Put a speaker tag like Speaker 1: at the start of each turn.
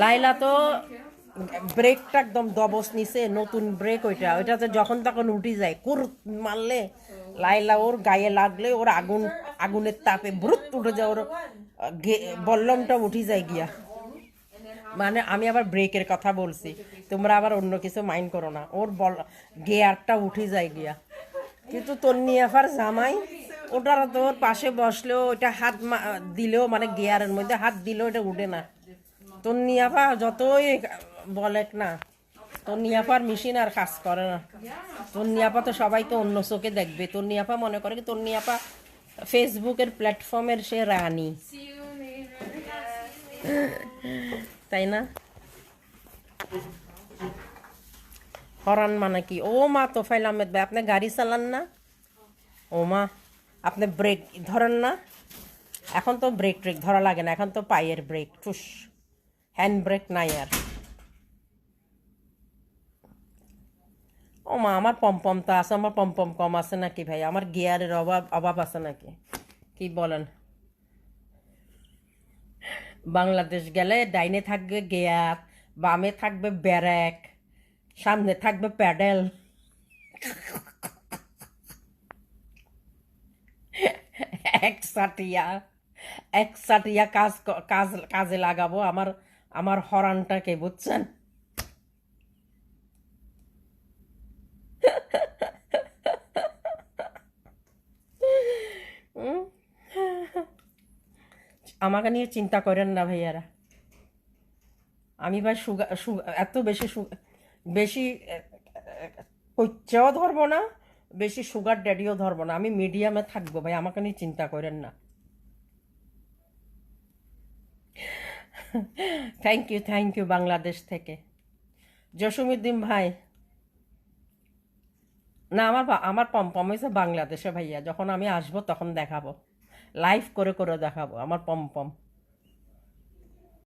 Speaker 1: লাইলা তো ব্রেকটা একদম দবস নিছে, নতুন ব্রেক ওইটা। ওইটাতে যখন তখন উঠি যায় কুর মারলে লাইলা ওর গায়ে লাগলে ওর আগুন, আগুনের তাপে ভ্রুত উঠে যায়, ওর বল্লমটা উঠি যায় গিয়া। মানে আমি আবার ব্রেকের কথা বলছি, তোমরা আবার অন্য কিছু মাইন্ড করো না। ওর বল, গিয়ারটা উঠে যায় গিয়া। কিন্তু তন্নিয়াফার জামাই, ওটার তোর পাশে বসলেও ওটা হাত দিলেও মানে গিয়ারের মধ্যে হাত দিলেও এটা উঠে না। তন্নিয়াফা যতই বলে না তন্নিয়াফার মেশিন আর কাজ করে না। তন্নিয়াপা তো সবাইকে অন্য চোখে দেখবে। তন্নিয়াপা মনে করে কি তন্নিয়াপা ফেসবুকের প্ল্যাটফর্মের সে রানী। তাই না? হরান মানে কি? ও মা তোফাইল আহমেদ ভাই, আপনি গাড়ি চালান না? ও মা, আপনি ব্রেক ধরেন না? এখন তো ব্রেক ট্রেক ধরা লাগে না, এখন তো পায়ের ব্রেক ঠুস হ্যান্ড ব্রেক নাই আর ও মা, আমার পম্পম তো আছে, আমার পম্পম কম আছে নাকি ভাই? আমার গিয়ারের অভাব অভাব আছে নাকি? কি বলেন? বাংলাদেশ গেলে ডাইনে থাকবে গিয়ার, বামে থাকবে ব্যারেক, সামনে থাকবে প্যাডেল। এক সাটিয়া এক সাটিয়া কাজ কাজ কাজে লাগাবো। আমার আমার হরানটাকে বুঝছেন। আমাকে নিয়ে চিন্তা করেন না ভাইয়ারা। আমি ভাই সুগার এত বেশি বেশি কচ্চাও ধরবো না, বেশি সুগার ড্যাডিও ধরবো না। আমি মিডিয়ামে থাকব ভাই, আমাকে নিয়ে চিন্তা করেন না। Thank you thank you Bangladesh থেকে। জসুমুদ্দিন ভাই, না, আমার আমার পমপম হয়েছে বাংলাদেশে ভাইয়া। যখন আমি আসব, তখন দেখাবো। লাইভ করে করে দেখাবো, আমার পম্পম।